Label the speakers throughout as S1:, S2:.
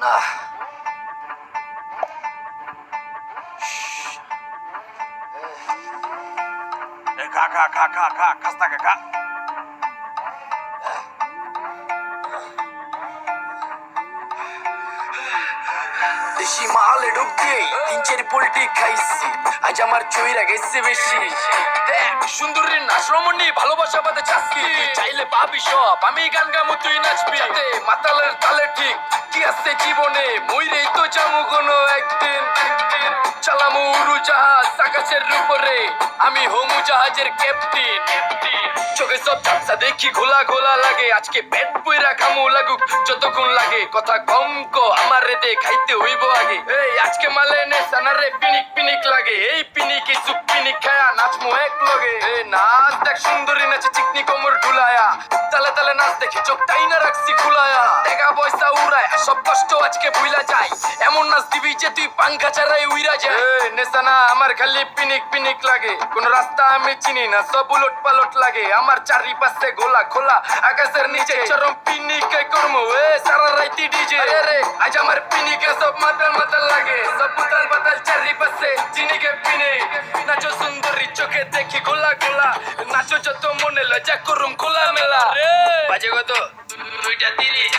S1: না।
S2: খা খা খা খা খা খাস্তা খা।
S1: দেশি মাল ঢুকে তিন চারি পোল্ট্রি খাইছি। আজ আমার চৈরা গেছে বেশি। দেখ সুন্দরী নাচ রমণী ভালোবাসা বাদে চাচ্ছি। চাইলে পাবি সব, আমি গান গামু, তুই নাচবি। যাতে মাতালের তালে ঠিক। কি আছে জীবনে? মইরেই তো জামু কোনো একদিন। জাহাজ আকাশের উপরে আমি হোমু জাহাজের ক্যাপ্টেন চোখে সব ঝাপসা দেখি ঘোলা ঘোলা লাগে। আজকে পেট পুইরা খামু লাগুক, যতক্ষণ লাগে। কথা কম কো, আমার রেতে খাইতে হইব আগে। এই, আজকে মালে নে সানারে পিনিক পিনিক লাগে। এই পিনিক সুপ পিনিক খায়া নাচমু এক লগে। এ, নাচ দেখ সুন্দরী নাচে চিকনি কোমর ঢুলায়া। তালে তালে নাচ দেখি চোখ তাই না রাখছি খুলায়া। পয়সা উড়ায় সব কষ্ট আজকে ভুলা যায়। এমন নাচ দিবি যে তুই পাঙ্খা ছাড়াই উইরা যায়। নেশানা আমার খালি পিনিক পিনিক লাগে। কোন রাস্তা আমি চিনি না সব উলট পালট লাগে। আমার চারিপাশে গোলা খোলা আকাশের নিচে চরম পিনিক কর্ম। এ সারা রাইতি ডিজে। আরে আজ আমার পিনিকে সব মাতাল মাতাল লাগে। সব উতাল পাতাল চারিপাশে চিনিকে পিনিক। নাচো সুন্দরী চোখে দেখি গোলা গোলা। নাচো যত মনে লজ্জা করুম খোলা মেলা বাজে কত? দুইটা তিরিশ।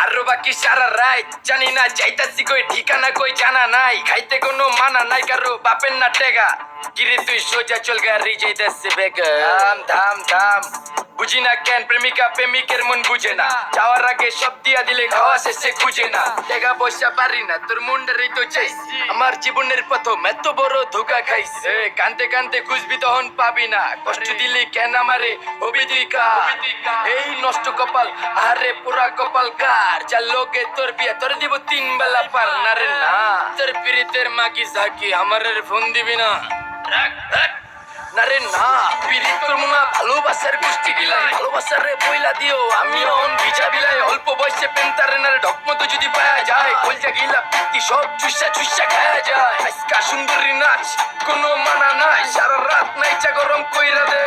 S1: আর বাকি সারা রাত? জানি না, যাইতাছি কই, ঠিকানা কই জানা নাই। খাইতে কোনো মানা নাই কারও, বাপের না টেগা। কিরে তুই সোজা চল গাড়ি দেশে বেগা। ধাম ধাম ধাম। বুঝি না কেন? প্রেমিকা প্রেমিকের মন বুঝে না যাওয়ার আগে সব দিয়া দিলে খাওয়া শেষে খুঁজে না টাকা পয়সা পারি না তোর মুন্ডারই তো চাইছি। আমার জীবনের প্রথম এত বড় ধোকা খাইছে। কানতে কানতে খুঁজবি তখন পাবি না কষ্ট দিলি কেন আমারে? কার? এই নষ্ট কপাল আরে পুরা কপাল কার? যা লোকে তোর বিয়ে তোর দিব তিন বেলা পার না রে না তোর পিরিতের মাগি ঝাঁকি আমার ফোন দিবি না? রাখ রাখ। না রে না পিরিত করব না ভালোবাসার গোষ্ঠী গিলাই ভালোবাসার রে পয়লা দিও আমি অন ভিজা বিলাই। অল্প বয়সে পেন্তারে না ঢকমতো যদি পায়া যায়, কলজা গিলা পিত্তি সব চুষা চুষা খায়া যায়। আজকা সুন্দরী নাচ, কোনো মানা নাই, সারা রাত নাইচা গরম কইরা দে।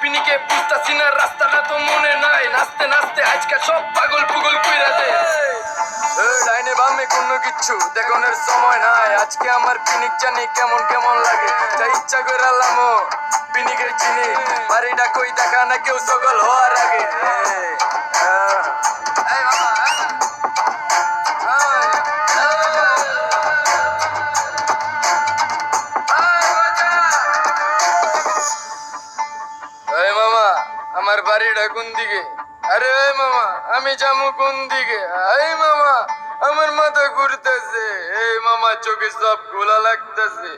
S1: পিনিকে বুঝতাছি না, রাস্তাটা তো মনে নাই। নাচতে নাচতে আজকা সব পাগল পুগল কইরা দে। ডাইনে বামে কোনো কিচ্ছু, দেখনের সময় নাই। আজকে আমার পিনিক জানি কেমন কেমন লাগে। যা ইচ্ছা করে লামো পিনিকের চিনি। বাড়িটা কই দেখা না কেউ সকল হওয়ার আগে। আমার বাড়িটা কোন দিকে? আরে মামা, আমি যাব কোন দিকে? এই মামা আমার মাথা ঘুরতেছে। এই মামা চোখে সব গোলা লাগতেছে।